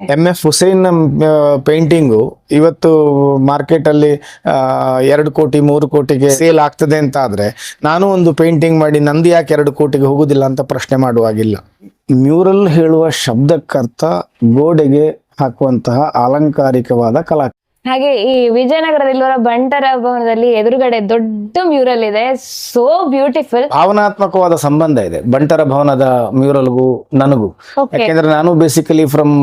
M F Hussain painting ಇವತ್ತು market ಅಲ್ಲಿ ಆ, ಎರಡು ಕೋಟಿ ಮೂರು ಕೋಟಿಗೆ ಸೇಲ್ ಆಗ್ತದೆ ಅಂತ ಆದ್ರೆ ನಾನು ಒಂದು ಪೇಂಟಿಂಗ್ ಮಾಡಿ ನಂದು ಯಾಕೆ ಎರಡು ಕೋಟಿಗೆ ಹೋಗುದಿಲ್ಲ ಅಂತ ಪ್ರಶ್ನೆ ಮಾಡುವಾಗಿಲ್ಲ. ಮ್ಯೂರಲ್ ಹೇಳುವ ಶಬ್ದಕ್ಕರ್ಥ ಗೋಡೆಗೆ ಹಾಕುವಂತಹ ಅಲಂಕಾರಿಕವಾದ ಕಲಾ ಹಾಗೆ ಈ ವಿಜಯನಗರದಲ್ಲಿರುವ ಬಂಟರ ಭವನದಲ್ಲಿ ಎದುರುಗಡೆ ದೊಡ್ಡ ಮ್ಯೂರಲ್ ಇದೆ. ಸೋ ಬ್ಯೂಟಿಫುಲ್ ಭಾವನಾತ್ಮಕವಾದ ಸಂಬಂಧ ಇದೆ. ಬಂಟರ ಭವನದ ಮ್ಯೂರಲ್ಗೂ ನನಗೂ. ಯಾಕೆಂದ್ರೆ ನಾನು basically from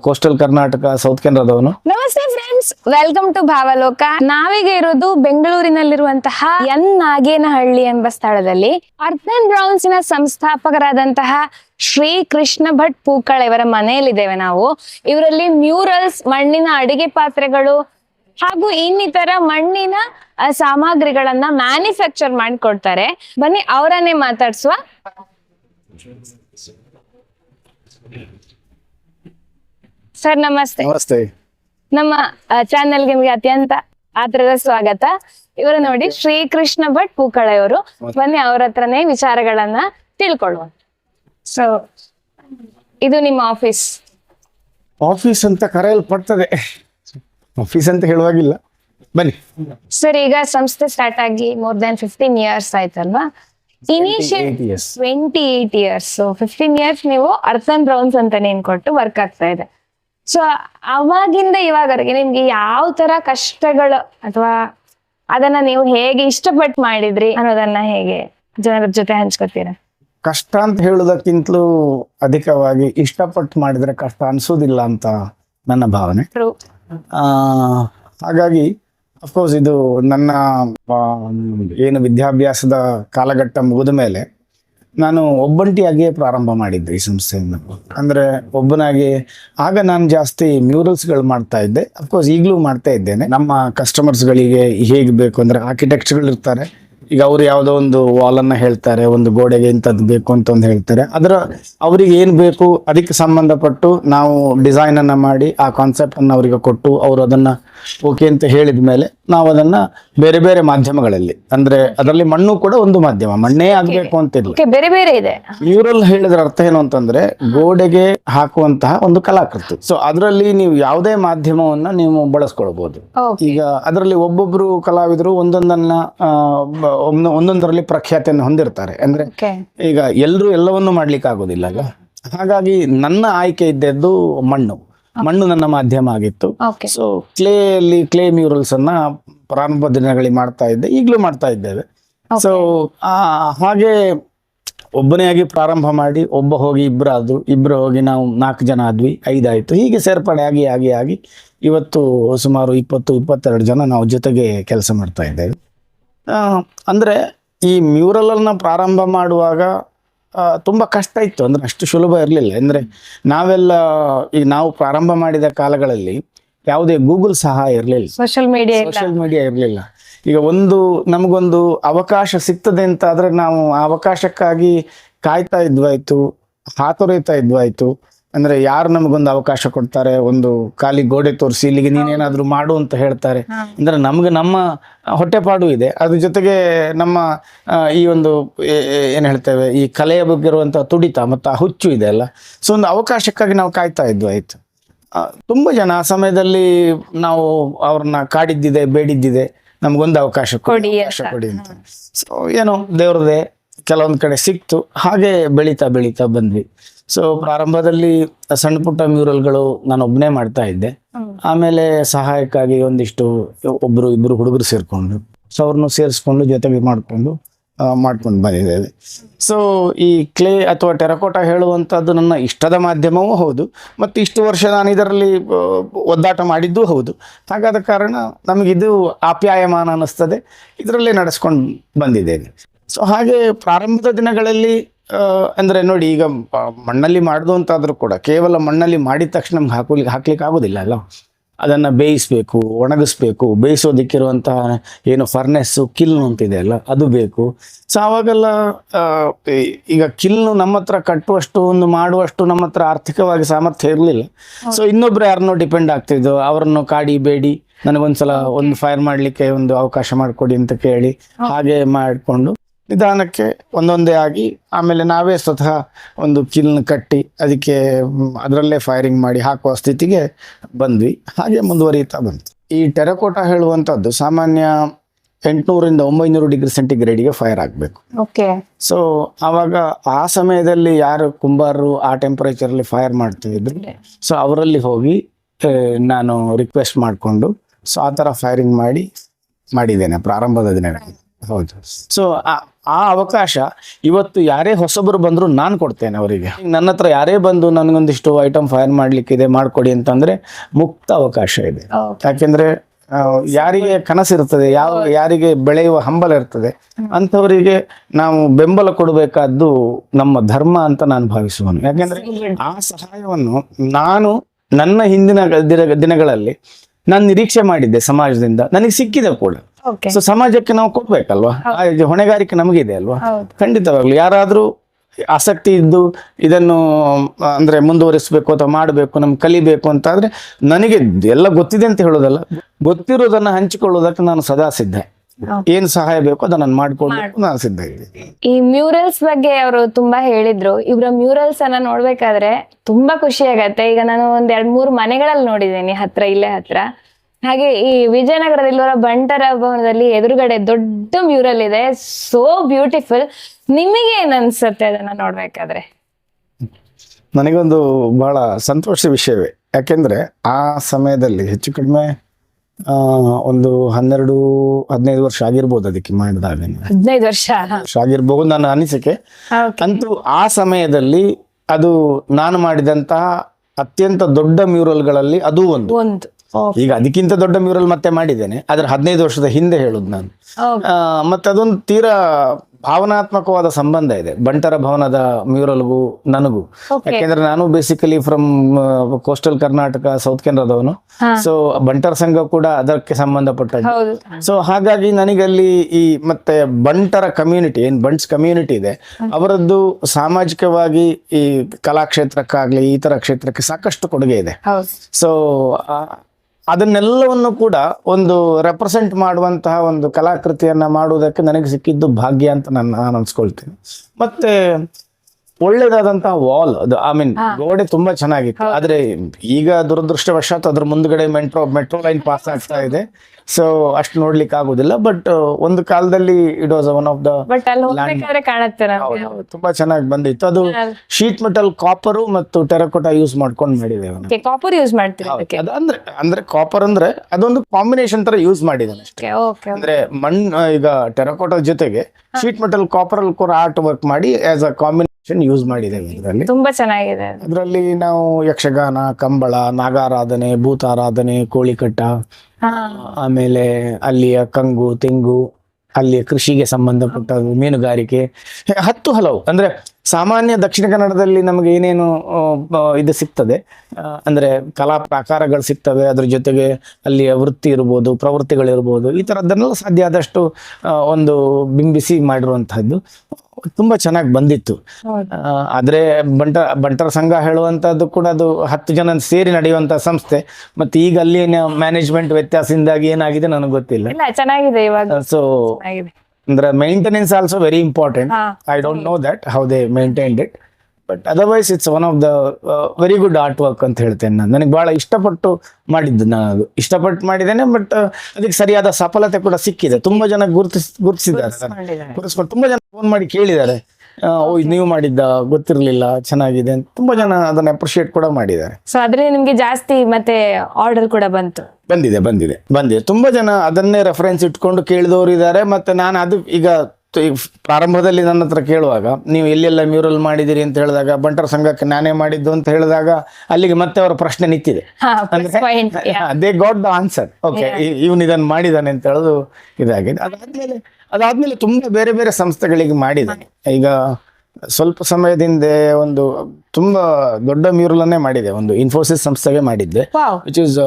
coastal Karnataka south ಕೇಂದ್ರದವನು ನಮಸ್ತೆ ಫ್ರೆಂಡ್ಸ್ ವೆಲ್ಕಮ್ ಟು ಭಾವಲೋಕ ನಾವೀಗ ಇರೋದು ಬೆಂಗಳೂರಿನಲ್ಲಿರುವಂತಹ ಎನ್ ನಾಗೇನಹಳ್ಳಿ ಎಂಬ ಸ್ಥಳದಲ್ಲಿ. ಅರ್ಥನ್ ಬ್ರೌನ್ಸ್ನ ಸಂಸ್ಥಾಪಕರಾದಂತಹ ಶ್ರೀ ಕೃಷ್ಣ ಭಟ್ ಪೂಕಳ ಇವರ ಮನೆಯಲ್ಲಿದ್ದೇವೆ ನಾವು. ಇವರಲ್ಲಿ ಮ್ಯೂರಲ್ಸ್ ಮಣ್ಣಿನ ಅಡಿಗೆ ಪಾತ್ರೆಗಳು ಹಾಗೂ ಇನ್ನಿತರ ಮಣ್ಣಿನ ಸಾಮಗ್ರಿಗಳನ್ನ ಮ್ಯಾನುಫ್ಯಾಕ್ಚರ್ ಮಾಡಿಕೊಡ್ತಾರೆ. ಬನ್ನಿ ಅವರನ್ನೇ ಮಾತಾಡ್ಸುವ. ಸರ್ ನಮಸ್ತೆ. ನಮಸ್ತೆ. ನಮ್ಮ ಚಾನೆಲ್ಗೆ ನಿಮಗೆ ಅತ್ಯಂತ ಆತರದ ಸ್ವಾಗತ. ಇವರು ನೋಡಿ ಶ್ರೀಕೃಷ್ಣ ಭಟ್ ಪೂಕಳ ಇವರು. ಬನ್ನಿ ಅವ್ರ ಹತ್ರನೇ ವಿಚಾರಗಳನ್ನ ತಿಳ್ಕೊಳ್ಳುವ. ಸೊ ಇದು ನಿಮ್ಮ ಆಫೀಸ್ ಆಫೀಸ್ ಅಂತ ಕರೆಯಲ್ಪಡ್ತದೆ. ಆಫೀಸ್ ಅಂತ ಹೇಳುವಾಗಿಲ್ಲ. ಬನ್ನಿ. ಸರ್ ಈಗ ಸಂಸ್ಥೆ ಸ್ಟಾರ್ಟ್ ಆಗಿ ಮೋರ್ ದನ್ ಫಿಫ್ಟೀನ್ ಇಯರ್ಸ್ ಆಯ್ತಲ್ವಾ? Initial 28 years. Twenty eight years fifteen years ನೀವು ಅರ್ಥನ್ ಬ್ರೌನ್ಸ್ ಅಂತ ನೇಮ್ ಕೊಟ್ಟು ವರ್ಕ್ ಆಗ್ತಾ ಇದೆ. ಸೊ ಅವಾಗಿಂದ ಇವಾಗವರೆಗೆ ನಿಮ್ಗೆ ಯಾವ ತರ ಕಷ್ಟಗಳು ಅಥವಾ ಅದನ್ನ ನೀವು ಹೇಗೆ ಇಷ್ಟಪಟ್ಟು ಮಾಡಿದ್ರಿ ಅನ್ನೋದನ್ನ ಹೇಗೆ ಜನರ ಜೊತೆ ಹಂಚ್ಕೋತೀರಾ? ಕಷ್ಟ ಅಂತ ಹೇಳುವುದಕ್ಕಿಂತಲೂ ಅಧಿಕವಾಗಿ ಇಷ್ಟಪಟ್ಟು ಮಾಡಿದ್ರೆ ಕಷ್ಟ ಅನ್ಸೋದಿಲ್ಲ ಅಂತ ನನ್ನ ಭಾವನೆ. ಆ, ಹಾಗಾಗಿ ಅಫ್ಕೋರ್ಸ್ ಇದು ನನ್ನ ಏನು ವಿದ್ಯಾಭ್ಯಾಸದ ಕಾಲಘಟ್ಟ ಮುಗಿದ ಮೇಲೆ ನಾನು ಒಬ್ಬಂಟಿಯಾಗಿಯೇ ಪ್ರಾರಂಭ ಮಾಡಿದ್ದೆ ಈ ಸಂಸ್ಥೆಯನ್ನು. ಅಂದ್ರೆ ಒಬ್ಬನಾಗಿ ಆಗ ನಾನು ಜಾಸ್ತಿ ಮ್ಯೂರಲ್ಸ್ಗಳು ಮಾಡ್ತಾ ಇದ್ದೆ. ಅಫ್ಕೋರ್ಸ್ ಈಗಲೂ ಮಾಡ್ತಾ ಇದ್ದೇನೆ. ನಮ್ಮ ಕಸ್ಟಮರ್ಸ್ಗಳಿಗೆ ಹೇಗೆ ಬೇಕು ಅಂದ್ರೆ ಆರ್ಕಿಟೆಕ್ಟ್ಗಳು ಇರ್ತಾರೆ ಈಗ ಅವ್ರು ಯಾವುದೋ ಒಂದು ವಾಲನ್ನು ಹೇಳ್ತಾರೆ ಒಂದು ಗೋಡೆಗೆ ಇಂಥದ್ದು ಬೇಕು ಅಂತ ಒಂದು ಹೇಳ್ತಾರೆ. ಅದರ ಅವರಿಗೆ ಏನು ಬೇಕು ಅದಕ್ಕೆ ಸಂಬಂಧಪಟ್ಟು ನಾವು ಡಿಸೈನ್ ಅನ್ನ ಮಾಡಿ ಆ ಕಾನ್ಸೆಪ್ಟ್ ಅನ್ನು ಅವರಿಗೆ ಕೊಟ್ಟು ಅವರು ಅದನ್ನ ಓಕೆ ಅಂತ ಹೇಳಿದ ಮೇಲೆ ನಾವು ಅದನ್ನ ಬೇರೆ ಬೇರೆ ಮಾಧ್ಯಮಗಳಲ್ಲಿ ಅಂದ್ರೆ ಅದರಲ್ಲಿ ಮಣ್ಣು ಕೂಡ ಒಂದು ಮಾಧ್ಯಮ ಮಣ್ಣೇ ಆಗ್ಬೇಕು ಅಂತಿಲ್ಲ ಬೇರೆ ಬೇರೆ ಇದೆ. ಮ್ಯೂರಲ್ ಹೇಳಿದ್ರ ಅರ್ಥ ಏನು ಅಂತಂದ್ರೆ ಗೋಡೆಗೆ ಹಾಕುವಂತಹ ಒಂದು ಕಲಾಕೃತಿ. ಸೊ ಅದರಲ್ಲಿ ನೀವು ಯಾವುದೇ ಮಾಧ್ಯಮವನ್ನ ನೀವು ಬಳಸ್ಕೊಳ್ಬಹುದು ಈಗ ಅದರಲ್ಲಿ ಒಬ್ಬೊಬ್ರು ಕಲಾವಿದರು ಒಂದೊಂದನ್ನ ಒಂದೊಂದರಲ್ಲಿ ಪ್ರಖ್ಯಾತಿಯನ್ನು ಹೊಂದಿರ್ತಾರೆ. ಅಂದ್ರೆ ಈಗ ಎಲ್ಲರೂ ಎಲ್ಲವನ್ನೂ ಮಾಡ್ಲಿಕ್ಕೆ ಆಗೋದಿಲ್ಲ ಅಲ್ಲ ಹಾಗಾಗಿ ನನ್ನ ಆಯ್ಕೆ ಇದ್ದದ್ದು ಮಣ್ಣು. ಮಣ್ಣು ನನ್ನ ಮಾಧ್ಯಮ ಆಗಿತ್ತು. ಸೊ ಕ್ಲೇ ಅಲ್ಲಿ ಕ್ಲೇ ಮ್ಯೂರಲ್ಸ್ ಅನ್ನ ಪ್ರಾರಂಭ ದಿನಗಳಲ್ಲಿ ಮಾಡ್ತಾ ಇದ್ದೆ. ಈಗಲೂ ಮಾಡ್ತಾ ಇದ್ದೇವೆ. ಸೊ ಹಾಗೆ ಒಬ್ಬನೇ ಆಗಿ ಪ್ರಾರಂಭ ಮಾಡಿ ಒಬ್ಬ ಹೋಗಿ ಇಬ್ರು ಆದ್ರು. ಇಬ್ರು ಹೋಗಿ ನಾವು ನಾಲ್ಕು ಜನ ಆದ್ವಿ. ಐದಾಯ್ತು. ಹೀಗೆ ಸೇರ್ಪಡೆ ಆಗಿ ಆಗಿ ಆಗಿ ಇವತ್ತು ಸುಮಾರು ಇಪ್ಪತ್ತು ಇಪ್ಪತ್ತೆರಡು ಜನ ನಾವು ಜೊತೆಗೆ ಕೆಲಸ ಮಾಡ್ತಾ ಇದ್ದೇವೆ. ಅಂದ್ರೆ ಈ ಮ್ಯೂರಲನ್ನು ಅನ್ನ ಪ್ರಾರಂಭ ಮಾಡುವಾಗ ತುಂಬ ಕಷ್ಟ ಇತ್ತು. ಅಂದರೆ ಅಷ್ಟು ಸುಲಭ ಇರಲಿಲ್ಲ. ಅಂದರೆ ನಾವೆಲ್ಲ ಈಗ ನಾವು ಪ್ರಾರಂಭ ಮಾಡಿದ ಕಾಲಗಳಲ್ಲಿ ಯಾವುದೇ ಗೂಗಲ್ ಸಹಾಯ ಇರಲಿಲ್ಲ. ಸೋಷಿಯಲ್ ಮೀಡಿಯಾ ಸೋಷಿಯಲ್ ಮೀಡಿಯಾ ಇರಲಿಲ್ಲ. ಈಗ ಒಂದು ನಮಗೊಂದು ಅವಕಾಶ ಸಿಗ್ತದೆ ಅಂತ ಆದ್ರೆ ನಾವು ಆ ಅವಕಾಶಕ್ಕಾಗಿ ಕಾಯ್ತಾ ಇದ್ವಾಯ್ತು ಹಾತೊರೆಯುತ್ತಾ ಇದ್ವಾಯ್ತು. ಅಂದ್ರೆ ಯಾರು ನಮಗೊಂದು ಅವಕಾಶ ಕೊಡ್ತಾರೆ? ಒಂದು ಖಾಲಿ ಗೋಡೆ ತೋರಿಸಿ ಇಲ್ಲಿಗೆ ನೀನೇನಾದ್ರೂ ಮಾಡು ಅಂತ ಹೇಳ್ತಾರೆ. ಅಂದ್ರೆ ನಮ್ಗೆ ನಮ್ಮ ಹೊಟ್ಟೆಪಾಡು ಇದೆ. ಅದ್ರ ಜೊತೆಗೆ ನಮ್ಮ ಈ ಒಂದು ಏನ್ ಹೇಳ್ತೇವೆ ಈ ಕಲೆಯ ಬಗ್ಗೆ ಇರುವಂತಹ ತುಡಿತ ಮತ್ತು ಆ ಹುಚ್ಚು ಇದೆ ಅಲ್ಲ. ಸೊ ಒಂದು ಅವಕಾಶಕ್ಕಾಗಿ ನಾವು ಕಾಯ್ತಾ ಇದ್ವು ಆಯ್ತು. ತುಂಬಾ ಜನ ಆ ಸಮಯದಲ್ಲಿ ನಾವು ಅವ್ರನ್ನ ಕಾಡಿದ್ದಿದೆ ಬೇಡಿದ್ದಿದೆ. ನಮ್ಗೊಂದು ಅವಕಾಶ ಕೊಡಿ ಅವಕಾಶ. ಕೊಡಿ ಅಂತ. ಸೊ ಏನೋ ದೇವ್ರದೇ ಕೆಲವೊಂದ್ ಕಡೆ ಸಿಕ್ತು. ಹಾಗೆ ಬೆಳೀತಾ ಬೆಳೀತಾ ಬಂದ್ವಿ. ಸೊ ಪ್ರಾರಂಭದಲ್ಲಿ ಸಣ್ಣ ಪುಟ್ಟ ಮ್ಯೂರಲ್ಗಳು ನಾನು ಒಬ್ಬನೇ ಮಾಡ್ತಾ ಇದ್ದೆ. ಆಮೇಲೆ ಸಹಾಯಕ್ಕಾಗಿ ಒಂದಿಷ್ಟು ಒಬ್ರು ಇಬ್ರು ಹುಡುಗರು ಸೇರ್ಕೊಂಡು. ಸೊ ಅವ್ರನ್ನು ಸೇರಿಸ್ಕೊಂಡು ಜೊತೆಗೆ ಮಾಡಿಕೊಂಡು ಮಾಡ್ಕೊಂಡು ಬಂದಿದ್ದೇವೆ. ಸೊ ಈ ಕ್ಲೇ ಅಥವಾ ಟೆರಕೋಟ ಹೇಳುವಂಥದ್ದು ನನ್ನ ಇಷ್ಟದ ಮಾಧ್ಯಮವೂ ಹೌದು. ಮತ್ತು ಇಷ್ಟು ವರ್ಷ ನಾನು ಇದರಲ್ಲಿ ಒದ್ದಾಟ ಮಾಡಿದ್ದೂ ಹೌದು. ಹಾಗಾದ ಕಾರಣ ನಮಗಿದು ಆಪ್ಯಾಯಮಾನ ಅನ್ನಿಸ್ತದೆ. ಇದರಲ್ಲೇ ನಡೆಸ್ಕೊಂಡು ಬಂದಿದ್ದೇನೆ. ಸೊ ಹಾಗೆ ಪ್ರಾರಂಭದ ದಿನಗಳಲ್ಲಿ ಅಂದ್ರೆ ನೋಡಿ ಈಗ ಮಣ್ಣಲ್ಲಿ ಮಾಡಿದು ಅಂತಾದರೂ ಕೂಡ ಕೇವಲ ಮಣ್ಣಲ್ಲಿ ಮಾಡಿದ ತಕ್ಷಣ ನಮ್ಗೆ ಹಾಕಲಿಕ್ಕೆ ಹಾಕ್ಲಿಕ್ಕೆ ಆಗೋದಿಲ್ಲ ಅಲ್ಲ? ಅದನ್ನ ಬೇಯಿಸ್ಬೇಕು ಒಣಗಿಸ್ಬೇಕು ಬೇಯಿಸೋದಕ್ಕಿರುವಂತಹ ಏನು ಫರ್ನೆಸ್ಸು ಕಿಲ್ನು ಅಂತಿದೆ ಅಲ್ಲ? ಅದು ಬೇಕು. ಸೊ ಅವಾಗೆಲ್ಲ ಆ, ಈಗ ಕಿಲ್ನು ನಮ್ಮ ಹತ್ರ ಕಟ್ಟುವಷ್ಟು ಒಂದು ಮಾಡುವಷ್ಟು ನಮ್ಮ ಹತ್ರ ಆರ್ಥಿಕವಾಗಿ ಸಾಮರ್ಥ್ಯ ಇರಲಿಲ್ಲ. ಸೊ ಇನ್ನೊಬ್ರು ಯಾರನ್ನೋ ಡಿಪೆಂಡ್ ಆಗ್ತಿದ್ದು ಅವರನ್ನು ಕಾಡಿ ಬೇಡಿ ನನಗೊಂದ್ಸಲ ಒಂದು ಫೈರ್ ಮಾಡ್ಲಿಕ್ಕೆ ಒಂದು ಅವಕಾಶ ಮಾಡಿಕೊಡಿ ಅಂತ ಕೇಳಿ ಹಾಗೆ ಮಾಡಿಕೊಂಡು ನಿಧಾನಕ್ಕೆ ಒಂದೊಂದೇ ಆಗಿ ಆಮೇಲೆ ನಾವೇ ಸ್ವತಃ ಒಂದು ಕಿಲ್ನ ಕಟ್ಟಿ ಅದಕ್ಕೆ ಅದರಲ್ಲೇ ಫೈರಿಂಗ್ ಮಾಡಿ ಹಾಕುವ ಸ್ಥಿತಿಗೆ ಬಂದ್ವಿ. ಹಾಗೆ ಮುಂದುವರಿಯುತ್ತಾ ಬಂತು. ಈ ಟೆರಕೋಟ ಹೇಳುವಂಥದ್ದು ಸಾಮಾನ್ಯ ಎಂಟುನೂರಿಂದ ಒಂಬೈನೂರು ಡಿಗ್ರಿ ಸೆಂಟಿಗ್ರೇಡಿಗೆ ಫೈರ್ ಆಗಬೇಕು. ಓಕೆ ಸೊ ಆವಾಗ ಆ ಸಮಯದಲ್ಲಿ ಯಾರು ಕುಂಬಾರರು ಆ ಟೆಂಪರೇಚರಲ್ಲಿ ಫೈರ್ ಮಾಡ್ತಿದ್ರು ಸೊ ಅವರಲ್ಲಿ ಹೋಗಿ ನಾನು ರಿಕ್ವೆಸ್ಟ್ ಮಾಡಿಕೊಂಡು ಸೊ ಆ ಥರ ಫೈರಿಂಗ್ ಮಾಡಿ ಮಾಡಿದ್ದೇನೆ. ಪ್ರಾರಂಭದ ದಿನಗಳಲ್ಲಿ ಹೌದು. ಸೊ ಆ ಅವಕಾಶ ಇವತ್ತು ಯಾರೇ ಹೊಸಬರು ಬಂದರೂ ನಾನು ಕೊಡ್ತೇನೆ ಅವರಿಗೆ. ನನ್ನ ಹತ್ರ ಯಾರೇ ಬಂದು ನನಗೊಂದಿಷ್ಟು ಐಟಮ್ ಫೈರ್ ಇದೆ ಮಾಡಿಕೊಡಿ ಅಂತಂದ್ರೆ ಮುಕ್ತ ಅವಕಾಶ ಇದೆ. ಯಾಕೆಂದ್ರೆ ಯಾರಿಗೆ ಕನಸಿರ್ತದೆ ಯಾವ ಯಾರಿಗೆ ಬೆಳೆಯುವ ಹಂಬಲ ಇರ್ತದೆ ಅಂಥವರಿಗೆ ನಾವು ಬೆಂಬಲ ಕೊಡಬೇಕಾದ್ದು ನಮ್ಮ ಧರ್ಮ ಅಂತ ನಾನು ಭಾವಿಸುವನು. ಯಾಕೆಂದ್ರೆ ಆ ಸಹಾಯವನ್ನು ನಾನು ನನ್ನ ಹಿಂದಿನ ದಿನಗಳಲ್ಲಿ ನಾನು ನಿರೀಕ್ಷೆ ಮಾಡಿದ್ದೆ ಸಮಾಜದಿಂದ. ನನಗೆ ಸಿಕ್ಕಿದೆ ಕೂಡ. ಸೊ ಸಮಾಜಕ್ಕೆ ನಾವು ಕೊಡ್ಬೇಕಲ್ವಾ? ಆ ಇದು ಹೊಣೆಗಾರಿಕೆ ನಮಗಿದೆ ಅಲ್ವಾ? ಖಂಡಿತವಾಗ್ಲು. ಯಾರಾದ್ರೂ ಆಸಕ್ತಿ ಇದ್ದು ಇದನ್ನು ಅಂದ್ರೆ ಮುಂದುವರಿಸಬೇಕು ಅಥವಾ ಮಾಡಬೇಕು ನಮ್ಗೆ ಕಲಿಬೇಕು ಅಂತ ಆದ್ರೆ ನನಗೆ ಎಲ್ಲ ಗೊತ್ತಿದೆ ಅಂತ ಹೇಳೋದಲ್ಲ. ಗೊತ್ತಿರೋದನ್ನ ಹಂಚಿಕೊಳ್ಳೋದಕ್ಕೆ ನಾನು ಸದಾ ಸಿದ್ಧ. ಏನ್ ಸಹಾಯ ಬೇಕೋ ಅದನ್ನ ನಾನು ಮಾಡ್ಕೊಳ್ಬೇಕು ನಾನು ಸಿದ್ಧ ಇದ್ದೀನಿ. ಈ ಮ್ಯೂರಲ್ಸ್ ಬಗ್ಗೆ ಅವರು ತುಂಬಾ ಹೇಳಿದ್ರು. ಇವರ ಮ್ಯೂರಲ್ಸ್ ಅನ್ನ ನೋಡ್ಬೇಕಾದ್ರೆ ತುಂಬಾ ಖುಷಿ ಆಗತ್ತೆ. ಈಗ ನಾನು ಒಂದ್ ಎರಡ್ ಮೂರು ಮನೆಗಳಲ್ಲಿ ನೋಡಿದ್ದೀನಿ ಹತ್ರ ಇಲ್ಲೇ ಹತ್ರ. ಹಾಗೆ ಈ ವಿಜಯನಗರದಲ್ಲಿರೋ ಬಂಟರ ಭವನದಲ್ಲಿ ಎದುರುಗಡೆ ದೊಡ್ಡ ಮ್ಯೂರಲ್ ಇದೆ. ಸೋ ಬ್ಯೂಟಿಫುಲ್ ನಿಮಗೆ ಏನ್ ಅನ್ಸುತ್ತೆ ಅದನ್ನ ನೋಡ್ಬೇಕಾದ್ರೆ? ನನಗೊಂದು ಬಹಳ ಸಂತೋಷ ವಿಷಯವೇ. ಯಾಕೆಂದ್ರೆ ಆ ಸಮಯದಲ್ಲಿ ಹೆಚ್ಚು ಕಡಿಮೆ ಆ, ಒಂದು ಹನ್ನೆರಡು ಹದಿನೈದು ವರ್ಷ ಆಗಿರ್ಬೋದು ಅದಕ್ಕೆ ಮಾಡಿದಾಗ ಹದಿನೈದು ವರ್ಷ ವರ್ಷ ಆಗಿರ್ಬೋದು ನನ್ನ ಅನಿಸಿಕೆ. ಅಂತೂ ಆ ಸಮಯದಲ್ಲಿ ಅದು ನಾನು ಮಾಡಿದಂತಹ ಅತ್ಯಂತ ದೊಡ್ಡ ಮ್ಯೂರಲ್ಗಳಲ್ಲಿ ಅದು ಒಂದು. ಒಂದು. ಈಗ ಅದಕ್ಕಿಂತ ದೊಡ್ಡ ಮ್ಯೂರಲ್ ಮತ್ತೆ ಮಾಡಿದ್ದೇನೆ. ಆದ್ರೆ ಹದಿನೈದು ವರ್ಷದ ಹಿಂದೆ ಹೇಳುದು ನಾನು. ಮತ್ತೆ ಅದೊಂದು ತೀರಾ ಭಾವನಾತ್ಮಕವಾದ ಸಂಬಂಧ ಇದೆ. ಬಂಟರ ಭವನದ ಮ್ಯೂರಲ್ಗೂ ನನಗೂ. ಯಾಕೆಂದ್ರೆ ನಾನು basically from coastal Karnataka south ಕೇಂದ್ರದವನು. So ಬಂಟರ ಸಂಘ ಕೂಡ ಅದಕ್ಕೆ ಸಂಬಂಧಪಟ್ಟ ಸೊ ಹಾಗಾಗಿ ನನಗಲ್ಲಿ ಈ ಮತ್ತೆ ಬಂಟರ ಕಮ್ಯುನಿಟಿ ಏನ್ ಬಂಟ್ಸ್ ಕಮ್ಯುನಿಟಿ ಇದೆ ಅವರದ್ದು ಸಾಮಾಜಿಕವಾಗಿ ಈ ಕಲಾಕ್ಷೇತ್ರಕ್ಕಾಗ್ಲಿ ಈ ತರ ಕ್ಷೇತ್ರಕ್ಕೆ ಸಾಕಷ್ಟು ಕೊಡುಗೆ ಇದೆ. ಸೊ ಅದನ್ನೆಲ್ಲವನ್ನು ಕೂಡ ಒಂದು ರೆಪ್ರೆಸೆಂಟ್ ಮಾಡುವಂತಹ ಒಂದು ಕಲಾಕೃತಿಯನ್ನ ಮಾಡುವುದಕ್ಕೆ ನನಗೆ ಸಿಕ್ಕಿದ್ದು ಭಾಗ್ಯ ಅಂತ ನಾನು ನಾನು ಅನ್ಸ್ಕೊಳ್ತೀನಿ. ಮತ್ತೆ ಒಳ್ಳೇದಾದಂತಹ ವಾಲ್ ಅದು ಐ ಮೀನ್ ಗೋಡೆ ತುಂಬಾ ಚೆನ್ನಾಗಿತ್ತು. ಆದ್ರೆ ಈಗ ದುರದೃಷ್ಟವಶಾತ್ ಅದ್ರ ಮುಂದ್ಗಡೆ ಮೆಟ್ರೋ ಮೆಟ್ರೋ ಲೈನ್ ಪಾಸ್ ಆಗ್ತಾ ಇದೆ. ಸೊ ಅಷ್ಟು ನೋಡ್ಲಿಕ್ಕೆ ಆಗುದಿಲ್ಲ ಬಟ್ ಒಂದು ಕಾಲದಲ್ಲಿ it was one of the ತುಂಬಾ ಚೆನ್ನಾಗಿ ಬಂದಿತ್ತು. ಅದು ಶೀಟ್ ಮೆಟಲ್ ಕಾಪರ್ ಮತ್ತು ಟೆರಕೋಟಾ ಯೂಸ್ ಮಾಡ್ಕೊಂಡು ಮಾಡಿದ್ದೇವೆ ಕಾಪರ್ ಯೂಸ್ ಮಾಡ್ತೀವಿ ಅಂದ್ರೆ ಅಂದ್ರೆ ಕಾಪರ್ ಅಂದ್ರೆ ಅದೊಂದು ಕಾಂಬಿನೇಷನ್ ತರ ಯೂಸ್ ಮಾಡಿದ್ದಾನೆ ಅಷ್ಟೇ. ಅಂದ್ರೆ ಮಣ್ಣು ಈಗ ಟೆರಕೋಟಾ ಜೊತೆಗೆ ಶೀಟ್ ಮೆಟಲ್ ಕಾಪರ್ ಅಲ್ಲಿ ಕೂಡ ಆರ್ಟ್ ವರ್ಕ್ ಮಾಡಿ ಆಸ್ ಅ ಕಾಂಬಿನೇಷನ್ ಯೂಸ್ ಮಾಡಿದ್ದೇವೆ ಇದರಲ್ಲಿ. ತುಂಬಾ ಚೆನ್ನಾಗಿದೆ ಅದು. ಅದರಲ್ಲಿ ನಾವು ಯಕ್ಷಗಾನ ಕಂಬಳ ನಾಗಾರಾಧನೆ ಭೂತಾರಾಧನೆ ಕೋಳಿಕಟ್ಟ ಕಟ್ಟ ಆಮೇಲೆ ಅಲ್ಲಿಯ ಕಂಗು ತೆಂಗು ಅಲ್ಲಿಯ ಕೃಷಿಗೆ ಸಂಬಂಧಪಟ್ಟ ಮೀನುಗಾರಿಕೆ. ಹತ್ತು ಹಲವು. ಅಂದ್ರೆ ಸಾಮಾನ್ಯ ದಕ್ಷಿಣ ಕನ್ನಡದಲ್ಲಿ ನಮಗೆ ಏನೇನು ಇದು ಸಿಗ್ತದೆ? ಅಂದ್ರೆ ಕಲಾ ಪ್ರಾಕಾರಗಳು ಸಿಗ್ತವೆ. ಅದ್ರ ಜೊತೆಗೆ ಅಲ್ಲಿಯ ವೃತ್ತಿ ಇರ್ಬೋದು ಪ್ರವೃತ್ತಿಗಳಿರ್ಬೋದು ಈ ಥರದ್ದನ್ನೆಲ್ಲ ಸಾಧ್ಯ ಆದಷ್ಟು ಒಂದು ಬಿಂಬಿಸಿ ಮಾಡಿರುವಂತಹದ್ದು. ತುಂಬಾ ಚೆನ್ನಾಗಿ ಬಂದಿತ್ತು. ಆದ್ರೆ ಬಂಟ ಬಂಟರ ಸಂಘ ಹೇಳುವಂತದ್ದು ಕೂಡ ಅದು ಹತ್ತು ಜನ ಸೇರಿ ನಡೆಯುವಂತ ಸಂಸ್ಥೆ. ಮತ್ತೆ ಈಗ ಅಲ್ಲಿ ಮ್ಯಾನೇಜ್ಮೆಂಟ್ ವ್ಯತ್ಯಾಸದಿಂದಾಗಿ ಏನಾಗಿದೆ ನನಗೆ ಗೊತ್ತಿಲ್ಲ. ಚೆನ್ನಾಗಿದೆ ಇವಾಗ. ಸೊ ಅಂದ್ರೆ maintenance also very important I don't know that how they maintained it but otherwise it's one of the very good art work ಅಂತ ಹೇಳ್ತೇನೆ ನಾನು. ನನಗೆ ಬಹಳ ಇಷ್ಟಪಟ್ಟು ಮಾಡಿದ್ದು ನಾನು. ಅದು ಇಷ್ಟಪಟ್ಟು ಮಾಡಿದ್ದೇನೆ ಬಟ್ ಅದಕ್ಕೆ ಸರಿಯಾದ ಸಫಲತೆ ಕೂಡ ಸಿಕ್ಕಿದೆ. ತುಂಬಾ ಜನ ಗುರುತಿಸ್ ಗುರುತಿಸಿದ್ದಾರೆ. ಗುರುತಿಸ್ಕೊಂಡು ತುಂಬಾ ಜನ ಫೋನ್ ಮಾಡಿ ಕೇಳಿದ್ದಾರೆ. ಓ ನೀವು ಮಾಡಿದ್ದ ಗೊತ್ತಿರಲಿಲ್ಲ ಚೆನ್ನಾಗಿದೆ ಅಂತ. ತುಂಬಾ ಜನ ಅದನ್ನ ಅಪ್ರಿಶಿಯೇಟ್ ಕೂಡ ಮಾಡಿದ್ದಾರೆ. ಸೊ ಅದ್ರಲ್ಲಿ ನಿಮ್ಗೆ ಜಾಸ್ತಿ ಮತ್ತೆ ಆರ್ಡರ್ ಕೂಡ ಬಂತು. ಬಂದಿದೆ ಬಂದಿದೆ ಬಂದಿದೆ. ತುಂಬಾ ಜನ ಅದನ್ನೇ ರೆಫರೆನ್ಸ್ ಇಟ್ಕೊಂಡು ಕೇಳಿದವರು ಇದ್ದಾರೆ ಮತ್ತೆ ನಾನು ಅದು ಈಗ ತ- ಈ ಪ್ರಾರಂಭದಲ್ಲಿ ನನ್ನ ಹತ್ರ ಕೇಳುವಾಗ ನೀವು ಎಲ್ಲೆಲ್ಲ ಮ್ಯೂರಲ್ ಮಾಡಿದಿರಿ ಅಂತ ಹೇಳಿದಾಗ ಬಂಟರ ಸಂಘಕ್ಕೆ ನಾನೇ ಮಾಡಿದ್ದು ಅಂತ ಹೇಳಿದಾಗ ಅಲ್ಲಿಗೆ ಮತ್ತೆ ಅವರ ಪ್ರಶ್ನೆ ನಿಂತಿದೆ. They got the answer. Okay ಇವನು ಇದನ್ನು ಮಾಡಿದಾನೆ ಅಂತ ಹೇಳೋದು ಇದಾಗಿದೆ. ಅದಾದ್ಮೇಲೆ ಅದಾದ್ಮೇಲೆ ತುಂಬಾ ಬೇರೆ ಬೇರೆ ಸಂಸ್ಥೆಗಳಿಗೆ ಮಾಡಿದ್ದಾನೆ ಈಗ ಸ್ವಲ್ಪ ಸಮಯದಿಂದ ಒಂದು ತುಂಬಾ ದೊಡ್ಡ ಮ್ಯೂರಲನ್ನೇ ಮಾಡಿದೆ. ಒಂದು ಇನ್ಫೋಸಿಸ್ ಸಂಸ್ಥೆಗೆ ಮಾಡಿದ್ದೆ. ವಿಚ್ ಇಸ್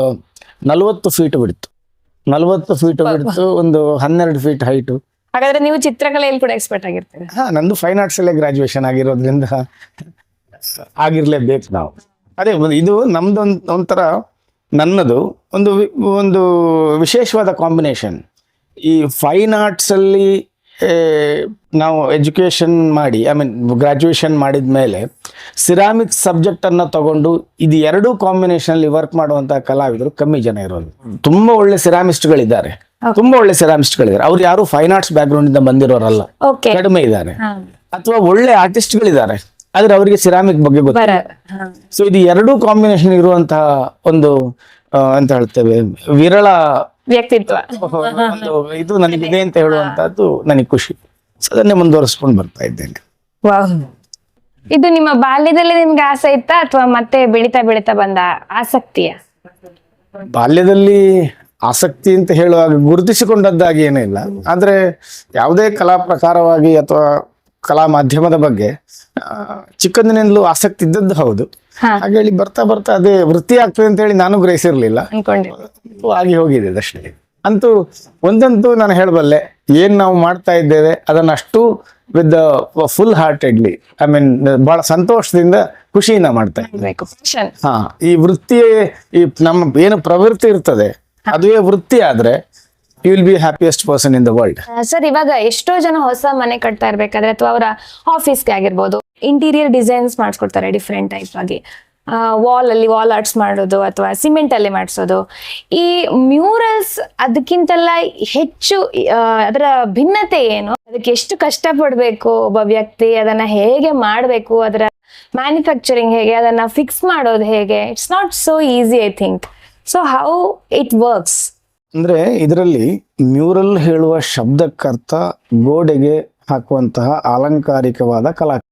ನಲವತ್ತು ಫೀಟ್ ಬಿಡ್ತು ನಲವತ್ತು ಫೀಟ್ ಬಿಡ್ತು ಒಂದು ಹನ್ನೆರಡು ಫೀಟ್ ಹೈಟು ಹಾಗಾದ್ರೆ ನೀವು ಚಿತ್ರಕಲೆಯಲ್ಲಿ ಕೂಡ ಎಕ್ಸ್ಪರ್ಟ್ ಆಗಿರ್ತೀರಿ. ಹಾ, ನಂದು ಫೈನ್ ಆರ್ಟ್ಸ್ ಅಲ್ಲೇ ಗ್ರಾಜುಯೇಷನ್ ಆಗಿರೋದ್ರಿಂದ ಆಗಿರ್ಲೇಬೇಕು ನಾವು. ಅದೇ ಒಂದು ಇದು ನಮ್ದು ಒಂಥರ ನನ್ನದು ಒಂದು ಒಂದು ವಿಶೇಷವಾದ ಕಾಂಬಿನೇಷನ್ ಈ ಫೈನ್ ಆರ್ಟ್ಸಲ್ಲಿ ನಾವು ಎಜುಕೇಷನ್ ಮಾಡಿ ಐ ಮೀನ್ ಗ್ರಾಜುಯೇಷನ್ ಮಾಡಿದ ಮೇಲೆ ಸಿರಾಮಿಕ್ ಸಬ್ಜೆಕ್ಟನ್ನು ತಗೊಂಡು ಇದು ಎರಡೂ ಕಾಂಬಿನೇಷನಲ್ಲಿ ವರ್ಕ್ ಮಾಡುವಂಥ ಕಲಾವಿದರು ಕಮ್ಮಿ ಜನ ಇರೋದು. ತುಂಬ ಒಳ್ಳೆ ಸಿರಾಮಿಸ್ಟ್ಗಳಿದ್ದಾರೆ ತುಂಬ ಒಳ್ಳೆ ಸಿರಾಮಿಸ್ಟ್ಗಳಿದ್ದಾರೆ ಅವ್ರು ಯಾರು ಫೈನ್ ಆರ್ಟ್ಸ್ ಬ್ಯಾಕ್ಗ್ರೌಂಡಿಂದ ಬಂದಿರೋರಲ್ಲ. ಓಕೆ ಕಡಿಮೆ ಇದ್ದಾರೆ ಅಥವಾ ಒಳ್ಳೆ ಆರ್ಟಿಸ್ಟ್ ಗಳಿದ್ದಾರೆ ಆದ್ರೆ ಅವರಿಗೆ ಸಿರಾಮಿಕ್ ಬಗ್ಗೆ ಗೊತ್ತಿಲ್ಲ. ಸೊ ಇದು ಎರಡೂ ಕಾಂಬಿನೇಷನ್ ಇರುವಂತಹ ಒಂದು ಅಂತ ಹೇಳ್ತೇವೆ ವಿರಳ ವ್ಯಕ್ತಿತ್ವ. ಇದು ನನಗಿದೆ ಅಂತ ಹೇಳುವಂತಹದ್ದು ನನಗೆ ಖುಷಿ. ಸೊ ಅದನ್ನೇ ಮುಂದುವರಿಸ್ಕೊಂಡು ಬರ್ತಾ ಇದ್ದೇನೆ. ವಾಹ್. ಇದು ನಿಮ್ಮ ಬಾಲ್ಯದಲ್ಲಿ ನಿಮ್ಗೆ ಆಸೆ ಇತ್ತಾ ಅಥವಾ ಮತ್ತೆ ಬೆಳಿತಾ ಬೆಳಿತಾ ಬಂದ ಆಸಕ್ತಿಯ? ಬಾಲ್ಯದಲ್ಲಿ ಆಸಕ್ತಿ ಅಂತ ಹೇಳುವಾಗ ಗುರುತಿಸಿಕೊಂಡದ್ದಾಗಿ ಏನೂ ಇಲ್ಲ. ಆದ್ರೆ ಯಾವುದೇ ಕಲಾ ಪ್ರಕಾರವಾಗಿ ಅಥವಾ ಕಲಾ ಮಾಧ್ಯಮದ ಬಗ್ಗೆ ಚಿಕ್ಕಂದಿನಿಂದಲೂ ಆಸಕ್ತಿ ಇದ್ದದ್ದು ಹೌದು. ಹಾಗೆ ಹೇಳಿ ಬರ್ತಾ ಬರ್ತಾ ಅದೇ ವೃತ್ತಿ ಆಗ್ತದೆ ಅಂತ ಹೇಳಿ ನಾನು ಗ್ರಹಿಸಿರ್ಲಿಲ್ಲ ಆಗಿ ಹೋಗಿದೆ ಅಷ್ಟೇ. ಅಂತೂ ಒಂದಂತೂ ನಾನು ಹೇಳಬಲ್ಲೆ ಏನ್ ನಾವು ಮಾಡ್ತಾ ಇದ್ದೇವೆ ಅದನ್ನ ಅಷ್ಟು with full heartedly I mean ಬಹಳ ಸಂತೋಷದಿಂದ ಖುಷಿಯಿಂದ ಮಾಡ್ತಾ ಇದ್ದೇವೆ. ಹಾ ಈ ವೃತ್ತಿ ಈ ನಮ್ಮ ಏನು ಪ್ರವೃತ್ತಿ ಇರ್ತದೆ ಅದುವೇ ವೃತ್ತಿ ಆದ್ರೆ you will be happiest person in the world sir, ಇವಾಗ ಎಷ್ಟೋ ಜನ ಹೊಸ ಮನೆ ಕಟ್ತಾ ಇರ್ಬೇಕಾದ್ರೆ ಅಥವಾ ಅವರ ಆಫೀಸ್ಗೆ ಆಗಿರ್ಬೋದು ಇಂಟೀರಿಯರ್ ಡಿಸೈನ್ಸ್ ಮಾಡಿಸ್ಕೊಡ್ತಾರೆ ಡಿಫ್ರೆಂಟ್ ಟೈಪ್ ಆಗಿ. ವಾಲ್ ಅಲ್ಲಿ ವಾಲ್ ಆರ್ಟ್ಸ್ ಮಾಡೋದು ಅಥವಾ ಸಿಮೆಂಟ್ ಅಲ್ಲಿ ಮಾಡಿಸೋದು. ಈ ಮ್ಯೂರಲ್ಸ್ ಅದಕ್ಕಿಂತೆಲ್ಲ ಹೆಚ್ಚು ಅದರ ಭಿನ್ನತೆ ಏನು? ಅದಕ್ಕೆ ಎಷ್ಟು ಕಷ್ಟ ಪಡ್ಬೇಕು ಒಬ್ಬ ವ್ಯಕ್ತಿ, ಅದನ್ನ ಹೇಗೆ ಮಾಡಬೇಕು, ಅದರ ಮ್ಯಾನುಫ್ಯಾಕ್ಚರಿಂಗ್ ಹೇಗೆ, ಅದನ್ನ ಫಿಕ್ಸ್ ಮಾಡೋದು ಹೇಗೆ? It's not so easy I think so how it works ಅಂದ್ರೆ ಇದರಲ್ಲಿ ಮ್ಯೂರಲ್ ಹೇಳುವ ಶಬ್ದಕ್ಕರ್ಥ ಗೋಡೆಗೆ ಹಾಕುವಂತಹ ಅಲಂಕಾರಿಕವಾದ ಕಲಾ